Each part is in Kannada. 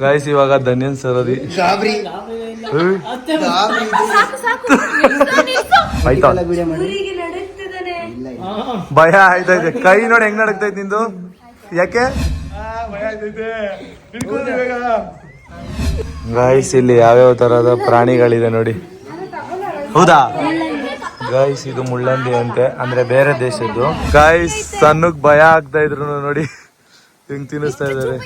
ಗಾಯ್ಸ್ ಇವಾಗ ಧನ್ಯನ್ ಸರದಿ ಭಯ ಆಯ್ತೈತೆ ಕೈ ನೋಡಿ ಹೆಂಗ್ ನಡಕ್ತೈತೆ ನಿಂದು? ಯಾಕೆ? ಗಾಯ್ಸ್ ಇಲ್ಲಿ ಯಾವ್ಯಾವ ತರಹದ ಪ್ರಾಣಿಗಳಿದೆ ನೋಡಿ. ಹೌದಾ? ಗಾಯ್ಸ್ ಇದು ಮುಳ್ಳಂದಿ ಅಂತೆ. ಅಂದ್ರೆ ಬೇರೆ ದೇಶದ್ದು. ಗಾಯ್ಸ್ ಸಣ್ಣಗ್ ಭಯ ಆಗ್ತಾ ಇದ್ರು ನೋಡಿ. ಹಿಂಗ್ ತಿನ್ನಿಸ್ತಾ ಇದಾರೆ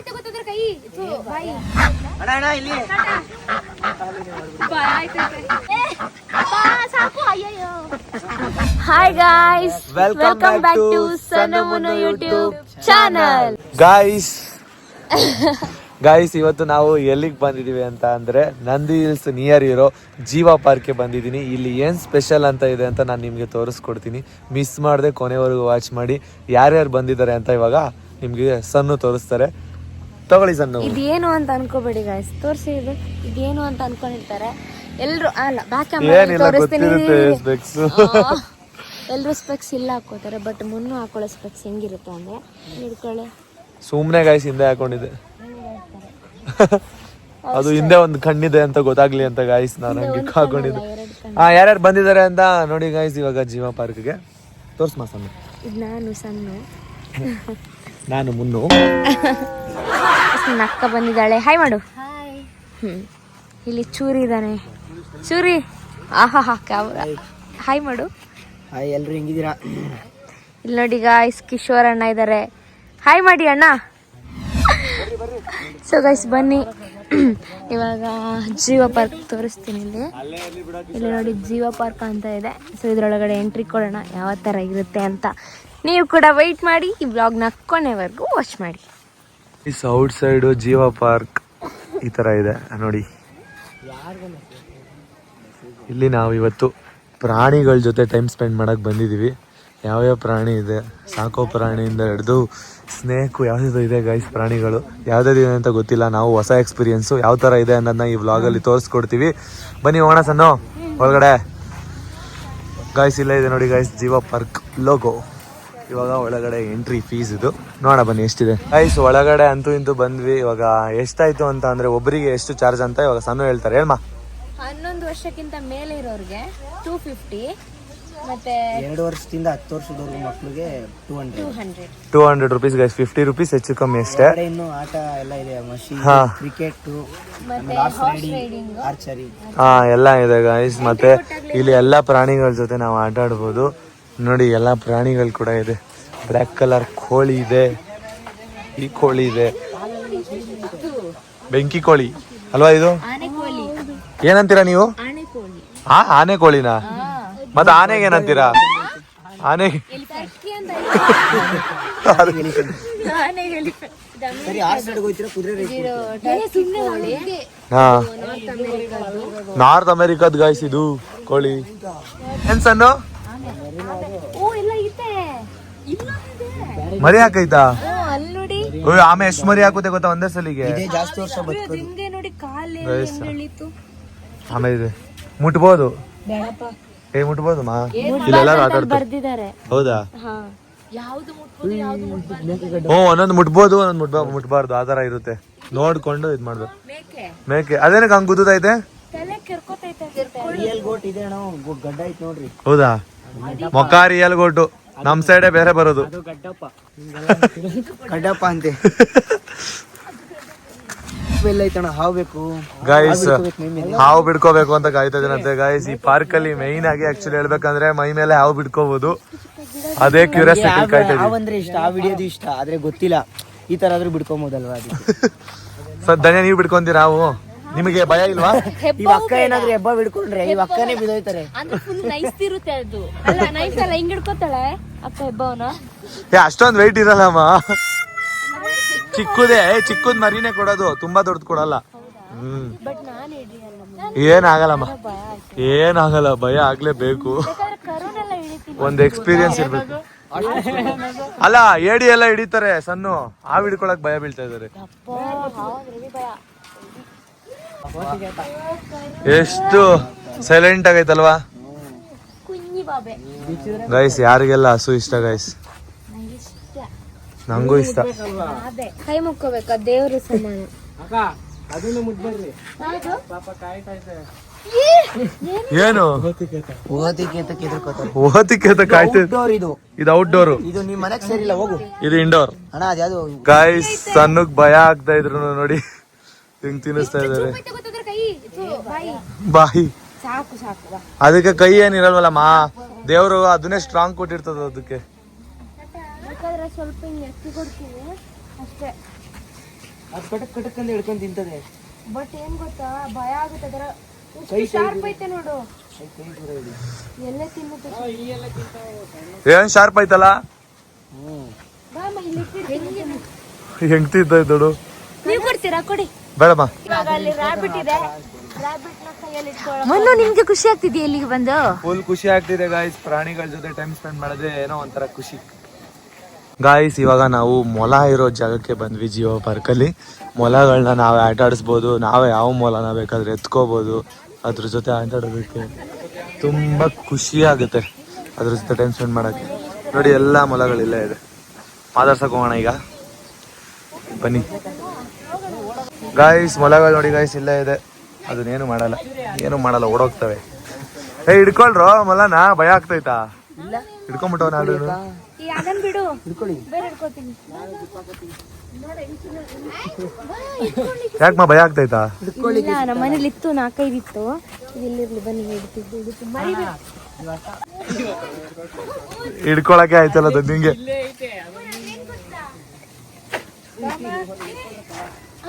hi guys Welcome welcome back back to to Sanu Sanu Munu YouTube channel guys guys ಇವತ್ತು ನಾವು ಎಲ್ಲಿಗೆ ಬಂದಿದ್ದೀವಿ ಅಂತ ಅಂದ್ರೆ ನಂದಿ ಹಿಲ್ಸ್ ನಿಯರ್ ಇರೋ ಜೀವ ಪಾರ್ಕ್ಗೆ ಬಂದಿದ್ದೀನಿ ಇಲ್ಲಿ ಏನ್ ಸ್ಪೆಷಲ್ ಅಂತ ಇದೆ ಅಂತ ನಾನು ನಿಮಗೆ ತೋರಿಸ್ಕೊಡ್ತೀನಿ. ಮಿಸ್ ಮಾಡದೆ ಕೊನೆವರೆಗೂ ವಾಚ್ ಮಾಡಿ. ಯಾರ್ಯಾರು ಬಂದಿದ್ದಾರೆ ಅಂತ ಇವಾಗ ನಿಮಗೆ ಸಣ್ಣ ತೋರಿಸ್ತಾರೆ. ತಗೊಳ್ಳಿ ಸಣ್ಣ ಇದೇನು ಅಂತ ಅನ್ಕೋಬೇಡಿ ಗಾಯ್ಸ್ ತೋರಿಸಿ ಇದು. ಇದೇನು ಅಂತ ಅನ್ಕೊಂಡಿರ್ತಾರೆ. ಎಲ್ರು ಅಲ್ಲ ಬ್ಯಾಕ್ ತೋರಿಸ್ತೀನಿ. ಎಲ್ಲರೂ ಸ್ಪೆಕ್ಸ್ ಎಲ್ರು ಸ್ಪೆಕ್ಸ್ ಇಲ್ಲ ಹಾಕೋತಾರೆ ಬಟ್ ಮುನ್ನು ಹಾಕೊಳ್ಳೋ ಸ್ಪೆಕ್ಸ್ ಹೆಂಗಿರುತ್ತೆ ಅಂದ್ರೆ. ಹಿಡ್ಕೊಳ್ಳಿ ಸುಮ್ನೆ ಗಾಯ್ಸ್ ಹಿಂದೆ ಹಾಕೊಂಡಿದೆ ಅದು ಹಿಂದೆ ಒಂದು ಕಣ್ಣಿದೆ ಅಂತ ಗೊತ್ತಾಗ್ಲಿ ಅಂತ ಗಾಯ್ಸ್ ನಾನು ಹಂಗೆ ಹಾಕೊಂಡಿದ್ದೆ. ಹಾ ಯಾರ್ಯಾರು ಬಂದಿದ್ದಾರೆ ಅಂತ ನೋಡಿ ಗಾಯ್ಸ್ ಇವಾಗ ಜೀವ ಪಾರ್ಕ್ಗೆ ತೋರ್ಸ್ ಸಣ್ಣ ನಾನು ಸಣ್ಣ ನಾನು ಮುನ್ನು. ನಕ್ಕ ಬಂದಿದ್ದಾಳೆ. ಹಾಯ್ ಮಾಡು. ಹ್ಮ್. ಇಲ್ಲಿ ಚೂರಿ ಇದ್ದಾನೆ. ಚೂರಿ? ಆಹಾ ಹಾ ಕ್ಯಾಮ್ರಾ. ಹಾಯ್ ಮಾಡು. ಹಾಯ್ ಎಲ್ರು ಹೆಂಗಿದ್ದೀರಾ? ಇಲ್ಲಿ ನೋಡಿ ಗಾಯ್ಸ್ ಕಿಶೋರ್ ಅಣ್ಣ ಇದ್ದಾರೆ. ಹಾಯ್ ಮಾಡಿ ಅಣ್ಣ. ಸೊ ಗೈಸ್ ಬನ್ನಿ. ಇವಾಗ ಜೀವ ಪಾರ್ಕ್ ತೋರಿಸ್ತೀನಿ ಇಲ್ಲಿ. ಇಲ್ಲಿ ನೋಡಿ ಜೀವ ಪಾರ್ಕ್ ಅಂತ ಇದೆ. ಸೊ ಇದ್ರೊಳಗಡೆ ಎಂಟ್ರಿ ಕೊಡೋಣ. ಯಾವ ಥರ ಇರುತ್ತೆ ಅಂತ. ನೀವು ಕೂಡ ವೆಯ್ಟ್ ಮಾಡಿ ಈ ಬ್ಲಾಗ್ನ ಕೊನೆವರೆಗೂ ವಾಚ್ ಮಾಡಿ. ಈ ಔಟ್ ಸೈಡ್ ಜೀವ ಪಾರ್ಕ್ ಈ ತರ ಇದೆ. ನೋಡಿ. ಇಲ್ಲಿ ನಾವು ಇವತ್ತು ಪ್ರಾಣಿಗಳ ಜೊತೆ ಟೈಮ್ ಸ್ಪೆಂಡ್ ಮಾಡಕ್ ಬಂದಿದೀವಿ. ಯಾವ್ಯಾವ ಪ್ರಾಣಿ ಇದೆ? ಸಾಕೋ ಪ್ರಾಣಿಯಿಂದ ಹಿಡಿದು ಸ್ನೇಕು ಯಾವ್ದು ಇದೆ ಗೈಸ್ ಪ್ರಾಣಿಗಳು. ಯಾವ್ದಾವ್ದಿದೆ ಅಂತ ಗೊತ್ತಿಲ್ಲ. ನಾವು ಹೊಸ ಎಕ್ಸ್ಪೀರಿಯನ್ಸು ಯಾವ ತರ ಇದೆ ಅನ್ನೋದನ್ನ ಈ ವ್ಲಾಗಲ್ಲಿ ತೋರಿಸ್ಕೊಡ್ತೀವಿ. ಬನ್ನಿ ಹೋಗೋಣ ಸಣ್ಣ, ಒಳಗಡೆ. ಗಾಯ್ಸ್ ಇಲ್ಲ ಇದೆ ನೋಡಿ ಗಾಯ್ಸ್ ಜೀವ ಪಾರ್ಕ್ ಲೋಗೋ ಇವಾಗ ಒಳಗಡೆ ಎಂಟ್ರಿ ಫೀಸ್ ಇದು. ನೋಡ ಬನ್ನಿ ಎಷ್ಟಿದೆ. ಐಸ್ ಒಳಗಡೆ ಅಂತೂ ಇಂತೂ ಬಂದ್ವಿ. ಇವಾಗ ಎಷ್ಟಾಯ್ತು ಅಂತ ಅಂದ್ರೆ ಒಬ್ಬರಿಗೆ ಎಷ್ಟು ಚಾರ್ಜ್ ಅಂತ ಇವಾಗ ಸಣ್ಣ ಹೇಳ್ತಾರೆ. ಹೇಳ್ಮ? ಹನ್ನೊಂದು ವರ್ಷಕ್ಕಿಂತ ಮೇಲೆ ಇರೋರಿಗೆ ಟೂ ಫಿಫ್ಟಿ ಮತ್ತೆ ಎರಡು ವರ್ಷದಿಂದ ಹತ್ತು ವರ್ಷದವರೆಗೂ ಮಕ್ಕಳಿಗೆ two hundred two hundred rupees guys fifty rupees ಹೆಚ್ಚು ಕಮ್ಮಿ ಅಷ್ಟೇ. ಇನ್ನು ಆಟ ಎಲ್ಲ ಇದೆ. ಮಷೀನ್ ಕ್ರಿಕೆಟ್ ಆರ್ಚರಿ ಹಾ ಎಲ್ಲ ಇದೆ ಗೈಸ್ ಮತ್ತೆ ಇಲ್ಲಿ ಎಲ್ಲಾ ಪ್ರಾಣಿಗಳ ಜೊತೆ ನಾವು ಆಟ ಆಡ್ಬೋದು ನೋಡಿ, ಎಲ್ಲ ಪ್ರಾಣಿಗಳು ಕೂಡ ಇದೆ. ಬ್ಲ್ಯಾಕ್ ಕಲರ್ ಕೋಳಿ ಇದೆ. ಈ ಕೋಳಿ ಇದೆ. ಬೆಂಕಿ ಕೋಳಿ. ಅಲ್ವಾ ಇದು? ಏನಂತೀರಾ ನೀವು? ಹಾ ಆನೆ ಕೋಳಿನಾ? ಮತ್ತೆ ಆನೆಗೆ ಏನಂತೀರಾ? ಆನೆ ನಾರ್ತ್ ಅಮೆರಿಕದ ಗಾಯ್ಸ್ ಇದು ಕೋಳಿ. ಏನ್ ಸನ್ನು? ಓ ಇಲ್ಲ ಇದೆ ಇಲ್ಲೊಂದಿದೆ ಮರಿ ಹಾಕೈತಾ? ಓ ಅಲ್ಲಿ ನೋಡಿ ಓಯ್ ಆಮೆ ಎಷ್ಟು ಮರಿ ಹಾಕುತ್ತೆ ಗೊತ್ತಾ ಒಂದೇ ಸಲಿಗೆ? ಇದೇ ಜಾಸ್ತಿ ವರ್ಷ ಬದುಕೋದು. ಹಿಂಗೆ ನೋಡಿ ಕಾಲು Guys. ಹೆಂಗ್ ಎಳೀತು ಆಮೇಲೆ ಇದೆ. ಮುಟ್ಬೋದು? ಬೇಡಪ್ಪ. ಏ ಮುಟ್ಬೋದು ಮಾ? ಇಲ್ಲೆಲ್ಲಾರು ಆಟ ಬರ್ದಿದ್ದಾರೆ. ಹೌದಾ? ಹಾ. ಯಾವ್ದು ಮುಟ್ಬೋದು ಯಾವ್ದು ಮುಟ್ಬಾರ್ದು? ಹ್ಞೂ ಒಂದೊಂದು ಮುಟ್ಬೋದು ಒಂದೊಂದು ಮುಟ್ಬಾ ಮುಟ್ಬಾರ್ದು. ಆ ಥರ ಇರುತ್ತೆ. ನೋಡ್ಕೊಂಡು ಇದು ಮಾಡ್ಬೇಕು. ಮೇಕೆ. ಅದೇನ ಅದೇನಕ್ಕೆ ಹಂಗೆ ಗುದ್ದೈತೆ ತಲೆ ಕೆರ್ಕೋತೈತೆ ಗೋಟ್ ಇದೆ ಅಣ್ಣ ಗೊ- ಗಡ್ಡ ಐತ್ ನೋಡ್ರಿ. ಹೌದಾ? ಮೊಕ್ಕ ರಿಯಲ್ ಗೊಟ್ಟು ನಮ್ ಸೈಡೇ ಬೇರೆ ಬರೋದು. ಅಂತೆ. ಐತಣ್ಣ ಹಾವು ಬೇಕು ಗಾಯ್ಸ್ ಹಾವ್ ಬಿಡ್ಕೋಬೇಕು ಅಂತ ಕಾಯ್ತಾ ಗಾಯಸ್ ಗಾಯ್ಸ್ ಈ ಪಾರ್ಕ್ ಅಲ್ಲಿ ಮೈನ್ ಆಗಿ ಆಕ್ಚುಲಿ ಹೇಳ್ಬೇಕಂದ್ರೆ ಮೈ ಮೇಲೆ ಹಾವು ಬಿಡ್ಕೋಬಹುದು ಅದೇ ಕ್ಯೂರಿಯಾಸಿಟಿ ಕಾಯ್ತಾ ಇದೀವಿ. ಹಾವ್ ಅಂದ್ರೆ ಇಷ್ಟ ಆ ಹಿಡಿಯೋದು ಇಷ್ಟ. ಆದ್ರೆ ಗೊತ್ತಿಲ್ಲ. ಈ ತರ ಆದ್ರೂ ಬಿಡ್ಕೊಬೋದಲ್ವಾ ಸರ್ ಧನ್ಯ ನೀವು ಬಿಡ್ಕೊಂತೀರಾ ಹಾವು? ನಿಮಗೆ ಭಯ ಇಲ್ವಾ? ಈ ಅಕ್ಕ ಏನಾದ್ರೂ ಹೆಬ್ಬ ಬಿಡ್ಕೊಂಡ್ರೆ ಈ ಅಕ್ಕನೇ ಬಿದೋಯ್ತಾರೆ. ಅಂದ್ರೆ ಫುಲ್ ನೈಸ್ ಇರುತ್ತೆ ಅದು. ಅಲ್ಲ ನೈಸ್ ಅಲ್ಲ ಹಿಂಗ್ ಹಿಡ್ಕೋತಾಳೆ ಅಕ್ಕ ಹೆಬ್ಬವನ ಏ ಅಷ್ಟೊಂದು ವೆಯ್ಟ್ ಇರಲ್ಲಮ್ಮ ಚಿಕ್ಕದೇ ಚಿಕ್ಕದ್ ಮರಿನೇ ಕೊಡೋದು. ತುಂಬಾ ದೊಡ್ಡದು ಕೊಡಲ್ಲ. ಹ್ಮ್. ಬಟ್ ನಾನ್ ಹಿಡಿಯಲ್ಲ ಏನಾಗಲ್ಲಮ್ಮ ಏನಾಗಲ್ಲ ಭಯ ಆಗ್ಲೇಬೇಕು. ಒಂದು ಎಕ್ಸ್ಪೀರಿಯನ್ಸ್ ಇರ್ಬೇಕು. ಅಲ್ಲ ಏಡಿ ಎಲ್ಲ ಹಿಡಿತಾರೆ ಸಣ್ಣ ಆ ಹಿಡ್ಕೊಳಕ್ ಭಯ ಬೀಳ್ತಾ ಇದಾರೆ ಎಷ್ಟು ಸೈಲೆಂಟ್ ಆಗೈತಲ್ವಾ? ಗೈಸ್ ಯಾರಿಗೆಲ್ಲ ಹಸು ಇಷ್ಟ ಗೈಸ್ ನಂಗೆ ಇಷ್ಟ. ಕೈ ಮುಕ್ಕೋಬೇಕು? ದೇವ್ರ ಸಮಾನ. ಏನು? ಓತಿಕೇತ ಔಟ್ಡೋರ್ ಇದು ಇದು. ಔಟ್ಡೋರು ಇದು ಸೇರಿಲ್ಲ ಹೋಗು. ಇದು ಇಂಡೋರ್ ಗೈಸ್ ಗಾಯ್ಸ್ ಸಣ್ಣಗ್ ಭಯ ಆಗ್ತಾ ಇದ್ರು ನೋಡಿ. ಹಿಂಗ್ ತಿನ್ನಿಸ್ತಾ ಇದಾರೆ ಬಾಯಿ. ಸಾಕು ಸಾಕು ಅದಕ್ಕೆ ಕೈ ಏನಿರಲ್ವಲ್ಲ ಮಾ? ದೇವ್ರು ಅದನ್ನೇ ಸ್ಟ್ರಾಂಗ್ ಕೊಟ್ಟಿರ್ತದ ಅದಕ್ಕೆ. ಬೇಕಾದ್ರೆ ಸ್ವಲ್ಪ ಹಿಂಗೆ ಎತ್ತಿ ಕೊಡ್ತೀನಿ. ಅಷ್ಟೇ. ಅದ್ ಕಟಕ್ ಕಟಕ್ ಅಂತ ಹಿಡ್ಕೊಂಡ್ ತಿಂತದೆ. ಬಟ್ ಏನ್ ಗೊತ್ತಾ? ಭಯ ಆಗುತ್ತೆ ಅದರ. ಕೈ ಶಾರ್ಪ್ ಐತೆ ನೋಡು. ಕೈ ದೂರ ಇಡಿ. ಎಲ್ಲೇ ತಿನ್ನುತ್ತೆ ಏನ್ ಶಾರ್ಪ್ ಐತಲ್ಲ? ಹ್ಮ್. ಬಾ ಅಮ್ಮ, ಇಲ್ಲಿ ಇಟ್ಟಿರ್ತೀನಿ. ಹೆಂಗ್ ತಿಂತ ಇದ್ದೋಡು ನೀವ್ ಕೊಡ್ತೀರಾ? ಕೊಡಿ. ಬೇಡಮ್ಮ. ಇವಾಗ ಅಲ್ಲಿ ರಾಬಿಟ್ ಇದೆ. ರಾಬಿಟ್ನ ಕೈಯಲ್ಲಿ ಮನ್ನು ನಿಮ್ಗೆ ಖುಷಿ ಆಗ್ತಿದೆಯಾ ಇಲ್ಲಿಗೆ ಬಂದು? ಫುಲ್ ಖುಷಿ ಆಗ್ತಿದೆ ಗಾಯ್ಸ್ ಪ್ರಾಣಿಗಳ ಜೊತೆ ಟೈಮ್ ಸ್ಪೆಂಡ್ ಮಾಡಿದ್ರೆ ಏನೋ ಒಂಥರ ಖುಷಿ. ಗಾಯ್ಸ್ ಇವಾಗ ನಾವು ಮೊಲ ಇರೋ ಜಾಗಕ್ಕೆ ಬಂದ್ವಿ ಜಿಯೋ ಪಾರ್ಕಲ್ಲಿ ಮೊಲಗಳನ್ನ ನಾವೇ ಆಟ ಆಡಿಸ್ಬೋದು. ನಾವೇ ಯಾವ ಮೊಲನ ಬೇಕಾದ್ರೆ ಎತ್ಕೋಬೋದು. ಅದ್ರ ಜೊತೆ ಆಟ ಆಡೋದಕ್ಕೆ ತುಂಬ ಖುಷಿ ಆಗುತ್ತೆ ಅದ್ರ ಜೊತೆ ಟೈಮ್ ಸ್ಪೆಂಡ್ ಮಾಡೋಕ್ಕೆ. ನೋಡಿ ಎಲ್ಲ ಮೊಲಗಳಿಲ್ಲೇ ಇದೆ. ಮಾತಾಡ್ಸಕ್ಕೆ ಹೋಗೋಣ ಈಗ. ಬನ್ನಿ. ಗಾಯ್ಸ್ ಮೊಲಗಳು ನೋಡಿ ಗಾಯ್ಸ್ ಇಲ್ಲೇ ಇದೆ. ಅದನ್ನೇನು ಮಾಡಲ್ಲ. ಏನು ಮಾಡಲ್ಲ ಓಡೋಗ್ತವೆ. ಏ ಹಿಡ್ಕೊಳ್ರೋ ಮೊಲನ ಭಯ ಆಗ್ತೈತಾ? ಹಿಡ್ಕೊಂಬಿಟ್ಟವ್ ನಾಡು ಈ ಅದನ್ ಬಿಡು. ಹಿಡ್ಕೊಳ್ಳಿ. ಬೇರೆ ಹಿಡ್ಕೋತೀನಿ. ಯಾಕಮ್ಮ ಭಯ ಆಗ್ತೈತಾ? ನಮ್ಮ ಮನೇಲಿ ಇತ್ತು ನಾಲ್ಕೈದು ಇತ್ತು ಇಲ್ಲಿರ್ಲಿ ಬನ್ನಿ ಹಿಡ್ತಿದ್ದು. ಹಿಡಿತು ಮರಿಬೇಡ. ಹಿಡ್ಕೊಳಕ್ಕೆ ಆಯ್ತಲ್ಲ ಅದು ನಿಂಗೆ.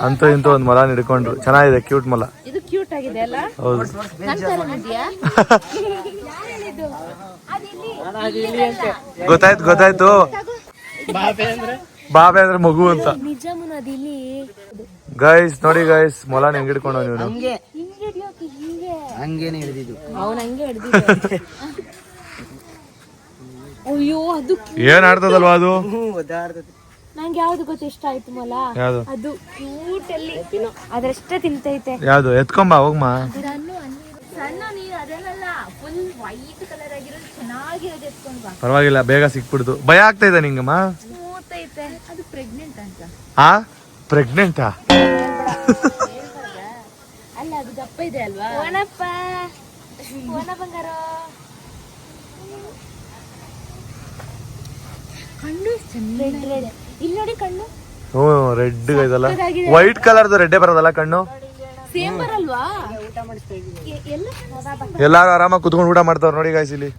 ಅಂತೂ ಇಂತ ಒಂದ್ ಮೊಲ ಹಿಡ್ಕೊಂಡ್ರು. ಚೆನ್ನಾಗಿದೆ ಕ್ಯೂಟ್ ಮೊಲ. ಇದು ಕ್ಯೂಟ್ ಆಗಿದೆ ಅಲ್ಲ? ಹೌದು. ಗೊತ್ತಾಯ್ತು ಗೊತ್ತಾಯ್ತು. ಬಾಬೆ ಅಂದ್ರೆ? ಮಗು ಅಂತ. ಗೈಸ್ ನೋಡಿ ಗೈಸ್ ಮೊಲ ಹೆಂಗ್ ಹಿಡ್ಕೊಂಡು ನೀವು. ಹಂಗೆ. ಹಿಂಗೆ ಹಿಡಿಯೋಕೆ ಹಂಗೇನೆ ಹಿಡಿದಿದ್ದು. ಅವನ್ ಹಂಗೆ ಹಿಡ್ದಿದ್ದೆ. ಅಯ್ಯೋ ಅದು ಏನ್ ಆಡ್ತದಲ್ವಾ ಅದು? ನಂಗೆ ಯಾವ್ದು ಗೊತ್ತ ಇಷ್ಟ ಆಯ್ತು ಮೊಲ? ಯಾವ್ದು? ಅದು ಕ್ಯೂಟ್ ಅಲ್ಲಿ ಅದ್ರಷ್ಟೇ ತಿಂತೈತೆ. ಯಾವ್ದು? ಎತ್ಕೊಂಬ ಹೋಗ್ಮ. ಸಣ್ಣ ನೀರು ಅದೇನಲ್ಲ ಫುಲ್ ವೈಟ್ ಕಲರ್ ಆಗಿರೋದು ಚೆನ್ನಾಗಿರೋದು ಎತ್ಕೊಂಡ್ ಬಾ. ಪರವಾಗಿಲ್ಲ ಬೇಗ ಸಿಕ್ಬಿಡ್ತು ಭಯ ಆಗ್ತಾ ಇದೆ ನಿಂಗಮ್ಮ? ಸ್ಮೂತ್ ಐತೆ ಅದು ಪ್ರೆಗ್ನೆಂಟ್ ಅಂತ. ಆ? ಪ್ರೆಗ್ನೆಂಟಾ ಅಲ್ಲ ಅದು ದಪ್ಪ ಇದೆ ಅಲ್ವಾ? ಒಣಪ್ಪ ಒಣ ಬಂಗಾರ. ಕಣ್ಣು ಇಲ್ಲಿ ನೋಡಿ ಕಣ್ಣು. ಹ್ಞೂ ರೆಡ್ ಇದಲ್ಲ ವೈಟ್ ಕಲರ್ದು ರೆಡ್ಡೇ ಬರೋದಲ್ಲ ಕಣ್ಣು? ಸೇಮ್ ಬರಲ್ವಾ? ಎಲ್ಲಾರು ಆರಾಮಾಗಿ ಕುತ್ಕೊಂಡು ಊಟ ಮಾಡ್ತಾವ್ರ ನೋಡಿ ಗಾಯ್ಸ್ ಇಲ್ಲಿ.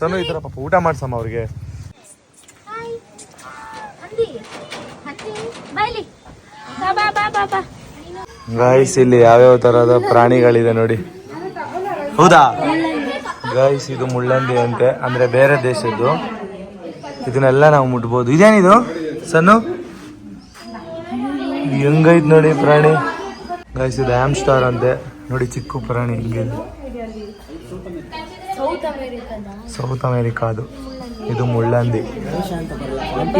ಸಣ್ಣ ಈ ತರ ಪಾಪ ಊಟ ಮಾಡ್ಸಮ್ಮ ಅವ್ರಿಗೆ. ಗಾಯ್ಸ್ ಇಲ್ಲಿ ಯಾವ್ಯಾವ ತರಹದ ಪ್ರಾಣಿಗಳಿದೆ ನೋಡಿ. ಹೌದಾ? ಗಾಯ್ಸ್ ಇದು ಮುಳ್ಳಂದಿ ಅಂತೆ ಅಂದ್ರೆ ಬೇರೆ ದೇಶದ್ದು. ಇದನ್ನೆಲ್ಲ ನಾವು ಮುಟ್ಬೋದು. ಇದೇನಿದು? ಸಣ್ಣ ಹೆಂಗೈತ್ ನೋಡಿ ಪ್ರಾಣಿ. ಗಾಯ್ಸ್ ಇದು ಆಮ್ ಸ್ಟಾರ್ ಅಂತೆ. ನೋಡಿ ಚಿಕ್ಕ ಪ್ರಾಣಿ ಹಿಂಗೆ. ಸೌತ್ ಅಮೇರಿಕಾ ಅದು. ಇದು ಮುಳ್ಳಂದಿ.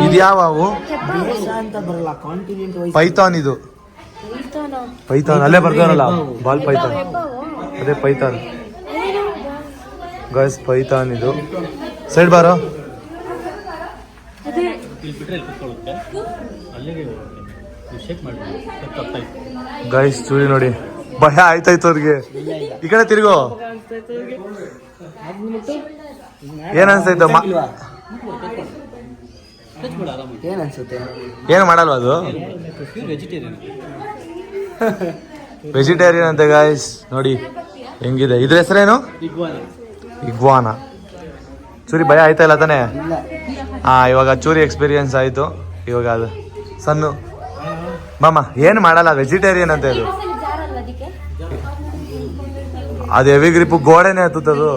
ಇದು ಯಾವ ಅವು ದೇಶ ಅಂತ ಬರಲ್ಲ ಕಾಂಟಿನೆಂಟ್ ವೈಸ್ ಪೈಥಾನ್ ಇದು. ಪೈಥಾನ್ ಅಲ್ಲೇ ಬರ್ತಾರಲ್ಲ? ಬಾಲ್ ಪೈಥಾನ್ ಅದೇ ಪೈಥಾನ್ ಗೈಸ್ ಪೈಥಾನ್ ಇದು. ಸೈಡ್ ಬಾರೋ. ಗೈಸ್ ಚೂರಿ ನೋಡಿ. ಭಯ ಆಯ್ತಾಯ್ತು ಅವ್ರಿಗೆ. ಈ ಕಡೆ ತಿರುಗೋ. ಏನ್ ಅನ್ಸೈತೆ ಮ- ಇಲ್ವಾ? ಏನ್ ಅನ್ಸುತ್ತೆ? ಏನು ಮಾಡಲ್ವಾ ಅದು? ವೆಜಿಟೇರಿಯನ್ ಅಂತೆ ಗಾಯ್ಸ್ ನೋಡಿ ಹೆಂಗಿದೆ. ಇದ್ರ ಹೆಸರೇನು? ಇಗ್ವಾನ? ಚೂರಿ ಭಯ ಆಯ್ತಾ ಇಲ್ಲ ತಾನೆ? ಹಾ ಇವಾಗ ಚೂರಿ ಎಕ್ಸ್ಪೀರಿಯನ್ಸ್ ಆಯ್ತು. ಇವಾಗ ಅದು. ಸಣ್ಣ ಮಾಮ, ಏನು ಮಾಡಲ್ಲ ವೆಜಿಟೇರಿಯನ್ ಅಂತ ಇದು ಅದು ಹೆವಿ ಗ್ರಿಪ್ ಗೋಡೆನೆ ಹತ್ತದು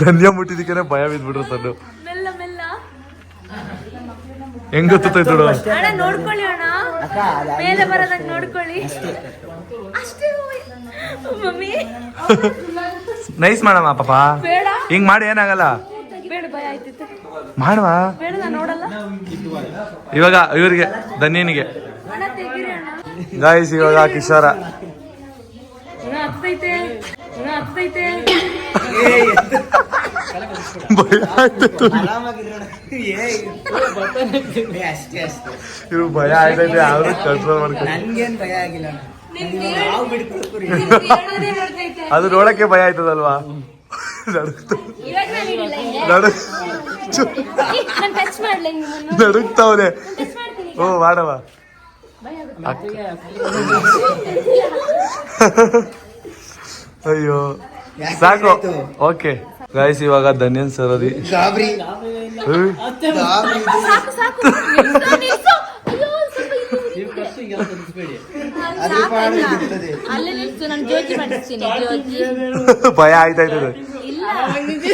ಧನ್ಯ ಮುಟ್ಟಿದಕ್ಕೆ ಭಯ ಬಿದ್ಬಿಟ್ರು ಸಣ್ಣ ಹೆಂಗ್ ಗೊತ್ತೈತೆ ನೋಡು. ಅಣ್ಣ ನೋಡ್ಕೊಳ್ಳಿ ಅಣ್ಣ. ಮೇಲೆ ಬರೋದಂಗ್ ನೋಡ್ಕೊಳ್ಳಿ. ಅಷ್ಟೇ. ಮಮ್ಮಿ. ನೈಸ್ ಮಾಡಮ್ಮ ಪಾಪ. ಬೇಡ. ಹಿಂಗ್ ಮಾಡಿ ಏನಾಗಲ್ಲ. ಬೇಡ ಭಯ ಆಯ್ತಿತ್ತು ಮಾಡುವ. ಬೇಡ ನಾನು ನೋಡಲ್ಲ. ಇವಾಗ ಇವ್ರಿಗೆ ಧನ್ಯನಿಗೆ ಗಾಯ್ಸ್ ಇವಾಗ ಕಿಶೋರ. ಅಣ್ಣ ಹತ್ತೈತೆ ಇವ್ರು ಭಯ ಆಯ್ತೈತೆ ಯಾವ್ದು ಕಂಟ್ರೋಲ್ ಮಾಡ್ಕೊಂಡು ನನ್ಗೇನ್ ಭಯ ಆಗಿಲ್ಲ ಅದು ನೋಡಕ್ಕೆ ಭಯ ಆಯ್ತದಲ್ವಾ? ಮಾಡ್ತೀನಿ ಓ ಮಾಡವ. ಭಯ ಆಗುತ್ತೆ. ಅಯ್ಯೋ. ಸಾಕು. ಓಕೆ. ಗಾಯ್ಸ್ ಇವಾಗ ಧನ್ಯನ್ ಸರ್ ಅದಿ ಸಾಕು ಸಾಕು. ಭಯ ಆಯ್ತಾಯ್ತದೆ ಇಲ್ಲ.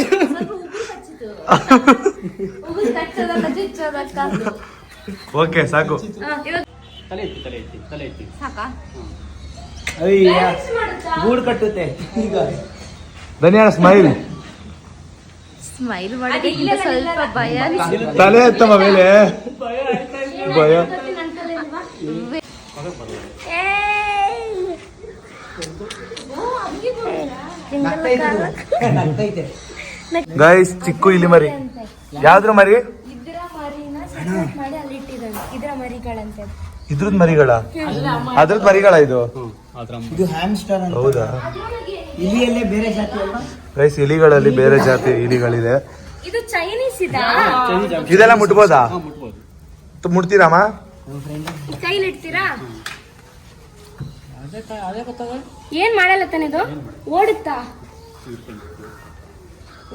ಸ್ವಲ್ಪ ಉಗುರು ಕಚ್ಚಿತು ಉಗುರು ಕಚ್ಚೋದಲ್ಲ ಚುಚ್ಚೋದಕ್ಕ. ಓಕೆ ಸಾಕು. ಹಾ, ಇವಾಗ ಸಾಕಾ? ಅಯ್ಯ? ಗೂಡು ಕಟ್ಟುತ್ತೆ. ಈಗ. ಸ್ಮೈಲ್ ಸ್ಮೈಲ್ ಮಾಡೋದಕ್ಕಿಂತ ಸ್ವಲ್ಪ ಭಯ ತಲೆ ಎತ್ತಮ್ಮ ಮೇಲೆ. ಭಯ ನಗ್ತೈತೆ ಗೈಸ್ ಚಿಕ್ಕು ಇಲ್ಲಿ ಮರಿ. ಯಾವ್ದ್ರ ಮರಿ? ಇದ್ರ ಮರಿನ ಸೆಪರೇಟ್ ಮಾಡಿ ಅಲ್ಲಿ ಇದ್ರ ಮರಿಗಳಂತೆ. ಇದ್ರದ್ ಮರಿಗಳ? ಅದ್ರದ್ ಮರಿಗಳ ಇದು? ಇದು ಹ್ಯಾಮ್ಸ್ಟರ್ ಅಂತ ಹೌದಾ ಇಲಿಯಲ್ಲೇ ಬೇರೆ ಜಾತಿ ಅಲ್ವಾ ಗೈಸ್ ಇಲಿಗಳಲ್ಲಿ ಬೇರೆ ಜಾತಿ ಇಲಿಗಳಿದೆ ಇದು ಚೈನೀಸ್ ಇದಾ ಇದೆಲ್ಲ ಮುಟ್ಬೋದಾ ತು- ಮುಟ್ತೀರಮ್ಮ ಕೈಲಿ ಇಡ್ತೀರಾ ಏನ್ ಮಾಡಲ್ಲ ತಾನೆ ಇದು ಓಡುತ್ತಾ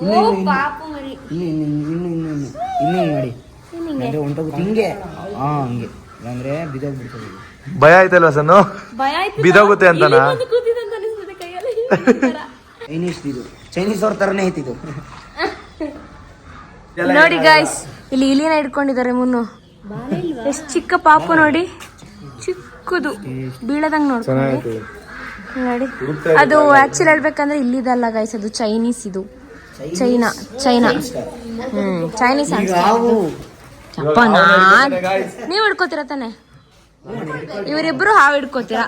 ಓ ಪಾಪು ಮರಿ ಇನ್ನು ಇನ್ನು ಇನ್ನು ಇನ್ನು ಇನ್ನು ಇನ್ನು ಮಾಡಿ? ಅಂದ್ರೆ ಹೊಂಟೋಗುತ್ತೆ ಹಿಂಗೆ ಹಾ ಹಂಗೆ ಅಂದ್ರೆ ಬಿದ್ದೋಗ್ಬಿಡ್ತದೆ ಇದು. ಭಯ ಆಯ್ತಲ್ವಾ ಸನ್ನು? ಭಯ ಆಯ್ತು ಬಿದ್ದೋಗುತ್ತೆ ಅಂತನಾ? ಇಲ್ಲಿ ಬಂದು ಕೂತಿದೆ ಅಂತ ಕೈಯಲ್ಲಿ. ಈ ತರ. ಚೈನೀಸ್ ಇದು. ಚೈನೀಸ್ ಅವ್ರ ತರನೇ ಐತಿದು ನೋಡಿ ಗಾಯ್ಸ್ ಇಲ್ಲಿ ಇಲಿನ ಇಟ್ಕೊಂಡಿದ್ದಾರೆ ಮುನ್ನು. ಎಷ್ಟು ಚಿಕ್ಕ ಪಾಪು ನೋಡಿ. ಚಿಕ್ಕದು. ಬೀಳದಂಗ್ ನೋಡ್ಕೊಂಡು ನೋಡಿ. ಅದು ಆಕ್ಚುಲಿ ಹೇಳ್ಬೇಕಂದ್ರೆ ಇಲ್ಲಿದಲ್ಲ ಗಾಯ್ಸ್ ಅದು ಚೈನೀಸ್ ಇದು. ಚೈನಾ ಚೈನಾ ಹ್ಮ್ ಚೈನೀಸ್ ಅಪ್ಪ ನಾನ್. ನೀವ್ ಹಿಡ್ಕೋತೀರ ತಾನೆ? ಇವರಿಬ್ರು ಹಾವು ಹಿಡ್ಕೋತೀರಾ?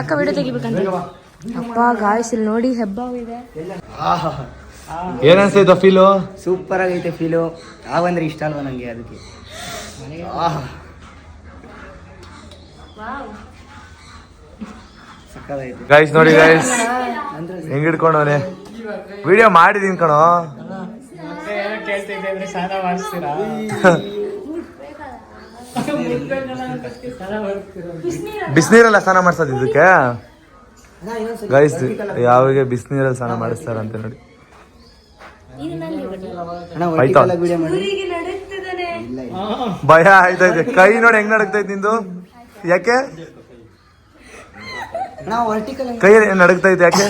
ಅಕ್ಕ ವಿಡಿಯೋ ತೆಗಿಬೇಕಂತ. ಅಪ್ಪ ಗಾಯ್ಸ್ ಇಲ್ಲಿ ನೋಡಿ ಹೆಬ್ಬಾವು ಇದೆ. ಏನ್ ಅನ್ಸ್ತೈತ ಫೀಲು? ಸೂಪರ್ ಆಗೈತೆ ಫೀಲು. ಹಾವಂದ್ರೆ ಇಷ್ಟ ಅಲ್ವಾ ನಂಗೆ ಅದಕ್ಕೆ? ಗಾಯಸ್ ಗೈಸ್ ನೋಡಿ ಗೈಸ್ ಹೆಂಗ್ ಹಿಡ್ಕೊಂಡವನೆ ವಿಡಿಯೋ ಮಾಡಿದೀನಿ ಕಣೋ. ಬಿಸಿನೀರಲ್ಲ ಸ್ನಾನ ಮಾಡ್ಸೋದು ಇದಕ್ಕೆ? ಗೈಸ್ ಯಾವಾಗ ಬಿಸಿನೀರಲ್ಲಿ ಸ್ನಾನ ಮಾಡಿಸ್ತಾರಂತೆ ನೋಡಿ. ಭಯ ಆಯ್ತೈತೆ ಕೈ ನೋಡಿ ಹೆಂಗ್ ನಡಕ್ತೈತೆ ನಿಂದು? ಯಾಕೆ? ಕೈ ನಡಕ್ತೈತೆ ಯಾಕೆ?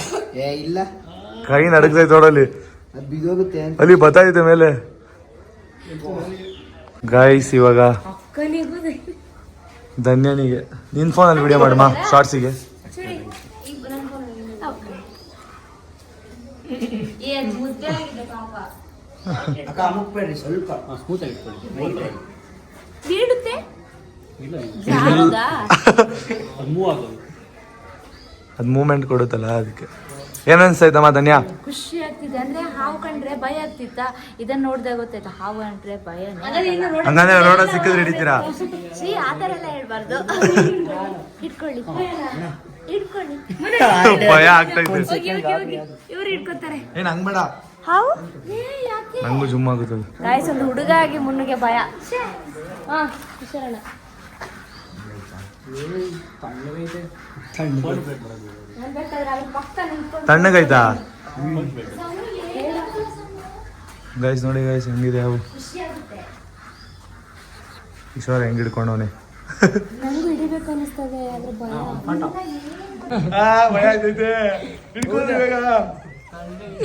ಕೈ ನಡಕ್ತೈತೆ ನೋಡಲ್ಲಿ ಅಲ್ಲಿ. ಬತ್ತಾಯ್ತೆ ಮೇಲೆ. ಗೈಸ್ ಇವಾಗ ಧನ್ಯನಿಗೆ. ನಿನ್ ಫೋನಲ್ಲಿ ವಿಡಿಯೋ ಮಾಡಮ್ಮ ಶಾರ್ಟ್ಸಿಗೆ ಅದು ಅಮುಕ್ಬೇಡ್ರಿ ಸ್ವಲ್ಪ. ಬೀಳುತ್ತೆ? ಅದ್ ಮೂಮೆಂಟ್ ಕೊಡುತ್ತಲ್ಲ ಅದಕ್ಕೆ. ಏನ್ ಅನ್ಸ್ತೈತಮ್ಮ ಧನ್ಯ? ಖುಷಿ ಆಗ್ತಿದೆ. ಅಂದ್ರೆ ಹಾವು ಕಂಡ್ರೆ ಭಯ ಆಗ್ತಿತ್ತ? ಇದನ್ನ ನೋಡ್ದೆ ಗೊತ್ತಾಯ್ತು? ಹಾವು ಅಂದ್ರೆ ಭಯ ಹಂಗಂದ್ರೆ ರೋಡ ಸಿಕ್ಕಿದ್ರೆ ಹಿಡಿತೀರಾ? ಶ್ರೀ ಆ ಥರ ಎಲ್ಲ ಹೇಳ್ಬಾರ್ದು. ಇಟ್ಕೊಳ್ಳಿ ಇಟ್ಕೊಳ್ಳಿ ಭಯ ಆಗ್ತೈತೆ ಇವ್ರು ಇಟ್ಕೋತಾರೆ ಏನ್ ಹಂಗ್ ಬೇಡ. ಹಾವು? ಏ ಯಾಕೆ? ನಂಗೂ ಜುಮ್ ಆಗುತ್ತದೆ. ಗಾಯ್ಸ್ ಒಂದು ಹುಡುಗ ಆಗಿ ಮುನ್ನುಗೆ ಭಯ. ಹಾ ಹುಷಾರಣ್ಣ ತಣ್ಣಗೈತಾ ಗೈಸ್ ನೋಡಿ ಗೈಸ್ ಹೆಂಗಿದೆ ಅವು? ಈಶ್ವರ ಹೆಂಗ್ ಹಿಡ್ಕೊಂಡವನೆ?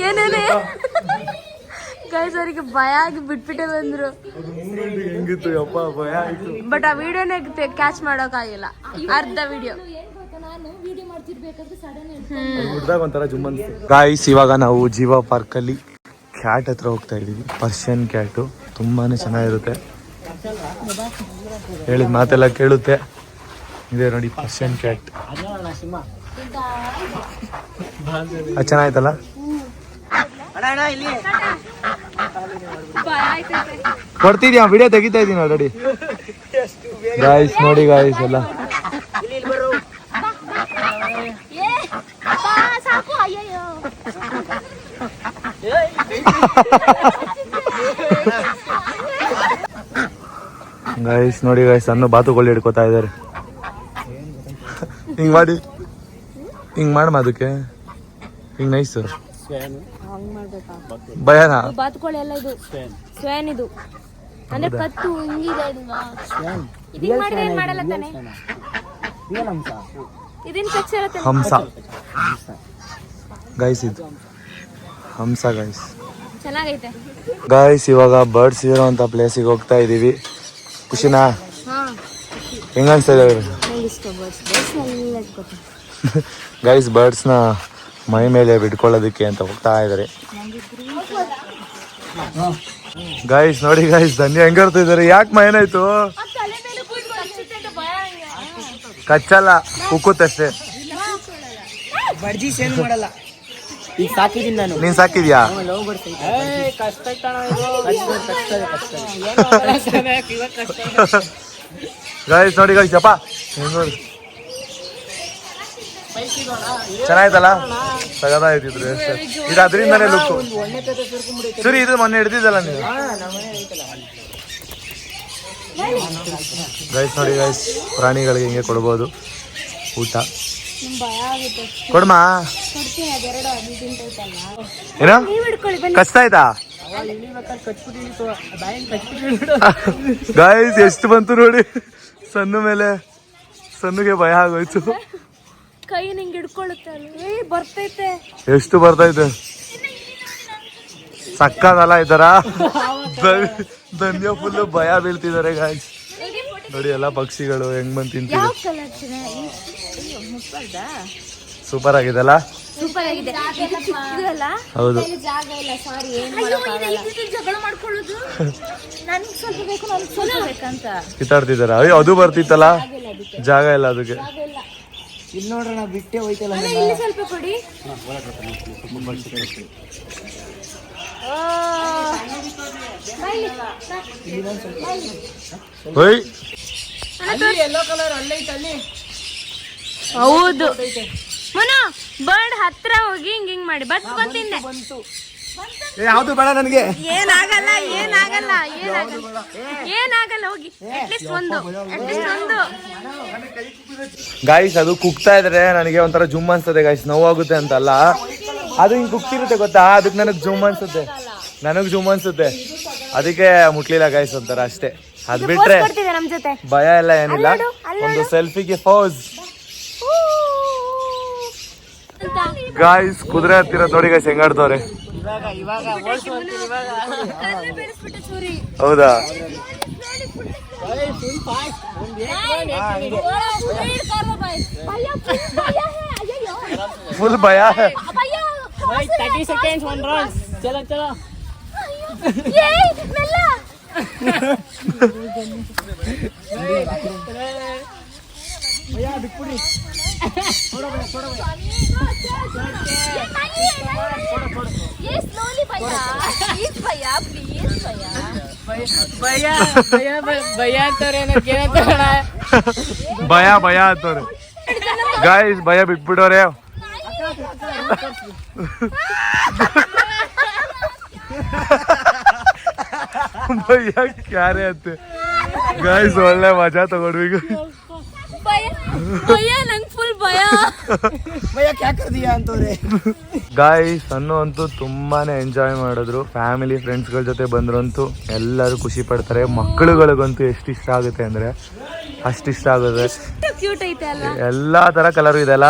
ಏನೇನೆ? ಗೈಸ್ ಅವರಿಗೆ ಭಯ ಆಗಿ ಬಿಟ್ಬಿಟ್ಟೆ ಬಂದ್ರು. ಹೆಂಗಿತ್ತು ಯಪ್ಪ ಭಯ ಆಯ್ತು. ಬಟ್ ಆ ವಿಡಿಯೋನೇ ಕ್ಯಾಚ್ ಮಾಡೋಕ್ಕಾಗಿಲ್ಲ. ಅರ್ಧ ವಿಡಿಯೋ ಗಾಯ್ಸ್ ಇವಾಗ ನಾವು ಜೀವ ಪಾರ್ಕ್ ಅಲ್ಲಿ ಕ್ಯಾಟ್ ಹತ್ರ ಹೋಗ್ತಾ ಇದೀವಿ ಪರ್ಷಿಯನ್ ಕ್ಯಾಟು ತುಂಬಾನೇ ಚೆನ್ನಾಗಿರುತ್ತೆ. ಹೇಳಿದ ಮಾತೆಲ್ಲ ಕೇಳುತ್ತೆ. ಇದೆ ನೋಡಿ ಪರ್ಷಿಯನ್ ಕ್ಯಾಟ್ ಅದು ಚೆನ್ನಾಯ್ತಲ್ಲ? ಅಣ್ಣ ಅಣ್ಣ ಇಲ್ಲಿ. ಕೊಡ್ತಿದ್ಯಾ? ವಿಡಿಯೋ ತೆಗಿತಾ ಇದ್ದೀನಿ ಆಲ್ರೆಡಿ ಗಾಯ್ಸ್ ನೋಡಿ ಗಾಯ್ಸ್ ಎಲ್ಲ ಇಲ್ಲಿ ಇಲ್ಲಿ ಬರು ಸಾಕು ಅಯ್ಯಯ್ಯೋ ಗಾಯ್ಸ್ ನೋಡಿ ಗೈಸ್ ಅನ್ನು ಬಾತುಕೊಳ್ಳಿ ಹಿಡ್ಕೋತಾ ಇದಾರೆ ಹಿಂಗ್ ಮಾಡಿ. ಹಿಂಗ್ ಮಾಡಮ್ಮ ಅದಕ್ಕೆ. ಹಿಂಗ್ ನೈಸ್ ಭಯನಾ? ಬಾತುಕೋಳಿ ಎಲ್ಲ ಇದು ಸ್ವ್ಯಾನ್ ಇದು. ಅಂದ್ರೆ ಕತ್ತು ಹಿಂಗಿದೆ ಇದನ್ನ ಇದೀಗ ಮಾಡಿದ್ರೆ ಏನ್ ಮಾಡಲ್ಲ ತಾನೆ? ಇದನ್ ಕಚ್ಚಿರತ್ತೆ ಹಂಸ ಗೈಸ್ ಇದು. ಹಂಸ ಗೈಸ್ ಚೆನ್ನಾಗೈತೆ. ಗಾಯ್ಸ್ ಇವಾಗ ಬರ್ಡ್ಸ್ ಇರೋಂಥ ಪ್ಲೇಸಿಗೆ ಹೋಗ್ತಾ ಇದೀವಿ ಖುಷಿನಾ? ಹಾ. ಹೆಂಗ ಗಾಯ್ಸ್ನ ಇಟ್ಕೊತೀನಿ ಗೈಸ್ ಬರ್ಡ್ಸ್ನ ಮೈ ಮೇಲೆ ಬಿಟ್ಕೊಳ್ಳೋದಕ್ಕೆ ಅಂತ ಹೋಗ್ತಾ ಇದಾರೆ. ಗಾಯ್ಸ್ ನೋಡಿ ಗೈಸ್ ಧನ್ಯ. ಹೆಂಗಿರ್ತಿದ್ದಾರೆ ಯಾಕೆ ಮೈ ಏನಾಯ್ತು? ಕಚ್ಚಲ್ಲ ಸೇನ್ ಮಾಡಲ್ಲ. ಈಗ ನಾನು. ನೀನ್ ಸಾಕಿದ್ಯಾ? ಲವ್ ಬರ್ತಾ ಕಷ್ಟ ಗೈಸ್ ನೋಡಿ ಗೈಸ್ ಅಪ್ಪ ನೋಡಿ. ಚೆನ್ನಾಯ್ತಲ್ಲ? ಸಗದಾಯ್ತಿದ್ರು ಇದು ಅದರಿಂದನೇ ಲುಕ್ ಸರಿ ಇದು ಮೊನ್ನೆ ಹಿಡ್ದಿದ್ದಲ್ಲ ನೀವು? ಗೈಸ್ ನೋಡಿ ಗೈಸ್ ಪ್ರಾಣಿಗಳಿಗೆ ಹಿಂಗೆ ಕೊಡ್ಬೋದು ಊಟ. ಭಯ ಆಗುತ್ತೆ. ಕೊಡ್ಮಾ? ಕೊಡ್ತೀನಿ ಅದೆರಡು ಅದು ತಿಂತೈತಲ್ಲ. ಏನೋ? ನೀವ್ ಹಿಡ್ಕೊಳ್ಳಿ ಬನ್ನಿ. ಕಚ್ತಾಯ್ತಾ ಗಾಯ್ಸ್ ಎಷ್ಟು ಬಂತು ನೋಡಿ. ಸಣ್ಣ ಮೇಲೆ ಸಣ್ಣಗೆ ಭಯ ಆಗೋಯ್ತು. ಕೈ ನಿಂಗೆ ಹಿಡ್ಕೊಳ್ಳುತ್ತೆ ಏ ಬರ್ತೈತೆ. ಎಷ್ಟು ಬರ್ತೈತೆ? ಸಕ್ಕದಲ್ಲ ಈ ತರ ಧನ್ಯ- ಫುಲ್ ಭಯ ಬೀಳ್ತಿದ್ದಾರೆ ಗಾಯ್ಸ್ ನೋಡಿ ಎಲ್ಲ ಪಕ್ಷಿಗಳು ಹೆಂಗ್ ಬಂದ್ ತಿಂತಿದೆ. ಕಲರ್ ಸೂಪರ್ ಆಗಿದೆಲ್ಲ ಸೂಪರ್ ಆಗಿದೆ. ಇದು ಚಿಕ್ಕದಲ್ಲ ಹೌದು. ಇಲ್ಲಿ ಜಾಗ ಇಲ್ಲ ಸಾರಿ ಏನ್ ಜಗಳ ಮಾಡ್ಕೊಳ್ಳೋದು? ನನ್ಗೆ ಸ್ವಲ್ಪ ಬೇಕು ನನ್ಗೆ ಸ್ವಲ್ಪ ಬೇಕಂತ. ಕಿತ್ತಾಡ್ತಿದಾರ ಅಯ್ಯೋ ಅದು ಬರ್ತಿತ್ತಲ್ಲ? ಜಾಗ ಇಲ್ಲ ಅದಕ್ಕೆ. ಇಲ್ಲಿ ನೋಡ್ರಣ ಬಿಟ್ಟೆ ಹೋಯ್ತಲ್ಲ ಅಲ್ಲ ಇಲ್ಲಿ ಸ್ವಲ್ಪ ಕೊಡಿ. ಆ, ಬೈಲಿ. ಓಯ್. ಹೌದು. ಮುನು ಬರ್ಡ್ ಹತ್ರ ಹೋಗಿ ಹಿಂಗ್ ಹಿಂಗ್ ಮಾಡಿ. ಬತ್ಕೊಂತಿಂದೆ ಯಾವ್ದು ಬೇಡ ನನಗೆ. ಏನಾಗಲ್ಲ ಏನಾಗಲ್ಲ ಏನಾಗಲ್ಲ ಏನಾಗಲ್ಲ. ಹೋಗಿ. ಅಟ್ಲೀಸ್ಟ್ ಒಂದು. ಅಟ್ಲೀಸ್ಟ್ ಒಂದು. ಗಾಯ್ಸ್ ಅದು ಕುಗ್ತಾ ಇದ್ರೆ ನನಗೆ ಒಂಥರ ಜುಮ್ ಅನ್ಸುತ್ತೆ ಗಾಯ್ಸ್ ನೋವಾಗುತ್ತೆ ಅಂತಲ್ಲ. ಅದು ಹಿಂಗ್ ಕುಗ್ತಿರುತ್ತೆ ಗೊತ್ತಾ? ಅದಕ್ಕೆ ನನಗೆ ಜುಮ್ ಅನ್ಸುತ್ತೆ. ನನಗ್ ಜುಮ್ ಅನ್ಸುತ್ತೆ. ಅದಕ್ಕೆ ಮುಟ್ಲಿಲ್ಲ ಗಾಯ್ಸ್ ಒಂಥರ ಅಷ್ಟೇ. ಅದ್ ಬಿಟ್ರೆ ಕೊಡ್ತಿದೆ ನಮ್ ಜೊತೆ. ಭಯ ಎಲ್ಲ ಏನಿಲ್ಲ. ಒಂದು ಸೆಲ್ಫಿಗೆ ಫೋಸ್ ಗಾಯ್ಸ್ ಕುದುರೆ ಹತ್ತಿರ ನೋಡಿ ಗಾಯ್ಸ್ ಹೆಂಗಾಡ್ತವ್ರೆ ಹೌದಾ? ಫುಲ್ ಭಯ. ತರ್ಟಿ ಸೆಕೆಂಡ್ಸ್ ಒನ್ ರೌಂಡ್ ಚಲೋ ಚಲೋ. ಭಯ ಭಯ ಭಯ ಅಂತಾರೆ ನನಗೆ ಏನಂತಾರಣ ಭಯ ಭಯ ಅಂತವ್ರೆ ಗಾಯ್ಸ್ ಭಯ ಬಿಟ್ಬಿಟ್ಟವ್ರೆ ಭಯ ಕ್ಯಾರೆ ಅಂತೆ ಗಾಯ್ಸ್ ಒಳ್ಳೆ ಮಜಾ ತಗೊಂಡ್ವಿ ಈಗ ಭಯ ಭಯ ನಂಗೆ ಫುಲ್ ಭಯ. ಭಯ ಅಂತವ್ರೆ? ಗಾಯ್ಸ್ ಅನ್ನು ಅಂತೂ ತುಂಬಾನೇ ಎಂಜಾಯ್ ಮಾಡಿದ್ರು. ಫ್ಯಾಮಿಲಿ ಫ್ರೆಂಡ್ಸ್ಗಳ ಜೊತೆ ಬಂದ್ರಂತೂ ಎಲ್ಲರೂ ಖುಷಿ ಪಡ್ತಾರೆ. ಮಕ್ಕಳುಗಳಿಗಂತೂ ಎಷ್ಟು ಇಷ್ಟ ಆಗುತ್ತೆ ಅಂದ್ರೆ ಅಷ್ಟು ಇಷ್ಟ ಆಗುತ್ತೆ. ಕ್ಯೂಟ್ ಐತೆ ಅಲ್ಲ ಎಲ್ಲಾ ತರ ಕಲರ್ ಇದೆಲ್ಲ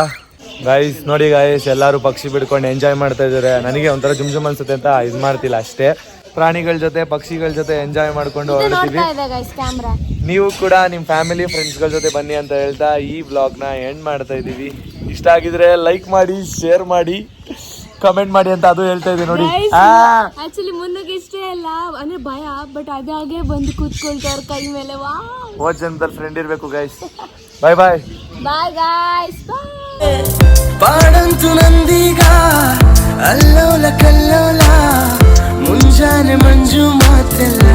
ಗಾಯ್ಸ್ ನೋಡಿ ಗಾಯ್ಸ್ ಎಲ್ಲಾರು ಪಕ್ಷಿ ಬಿಡ್ಕೊಂಡು ಎಂಜಾಯ್ ಮಾಡ್ತಾ ಇದಾರೆ ನನಗೆ ಒಂಥರ ಜುಮ್ ಜುಮ್ ಅನ್ಸುತ್ತೆ ಅಂತ ಇದು ಮಾಡ್ತಿಲ್ಲ ಅಷ್ಟೇ. ಪ್ರಾಣಿಗಳ ಜೊತೆ ಪಕ್ಷಿಗಳ ಜೊತೆ ಎಂಜಾಯ್ ಮಾಡ್ಕೊಂಡು ಹೊರಡ್ತೀವಿ. ಇದೆ ಗೈಸ್ ನೀವು ಕೂಡ ನಿಮ್ಮ ಫ್ಯಾಮಿಲಿ ಫ್ರೆಂಡ್ಸ್ಗಳ ಜೊತೆ ಬನ್ನಿ ಅಂತ ಹೇಳ್ತಾ ಈ ವ್ಲಾಗ್ನ ಎಂಡ್ ಮಾಡ್ತಾ ಇದ್ದೀವಿ. ಇಷ್ಟ ಆಗಿದ್ರೆ ಲೈಕ್ ಮಾಡಿ ಶೇರ್ ಮಾಡಿ ಕಮೆಂಟ್ ಮಾಡಿ ಅಂತ ಅದು ಹೇಳ್ತಾ ಇದ್ದೀನಿ ನೋಡಿ. ಆ. ಆಕ್ಚುಲಿ ಮುಂದಕ್ಕೆ ಇಷ್ಟೇ ಅಲ್ಲ ಅಂದ್ರೆ ಭಯ ಬಟ್ ಅದಾಗೆ ಬಂದು ಕೂತ್ಕೊಳ್ತಾರೆ ಕೈ ಮೇಲೆ ವಾ ಓ ಜನದಲ್ಲಿ ಫ್ರೆಂಡ್ ಇರಬೇಕು guys bye bye bye guys ಬಾಯ್ ಪಾಡಂತು ನಂದೀಗ ಅಲ್ಲೋಲ ಕಲ್ಲೋಲ ಮುಂಜಾನೆ ಮಂಜು ಮಾತೆಲ್ಲ.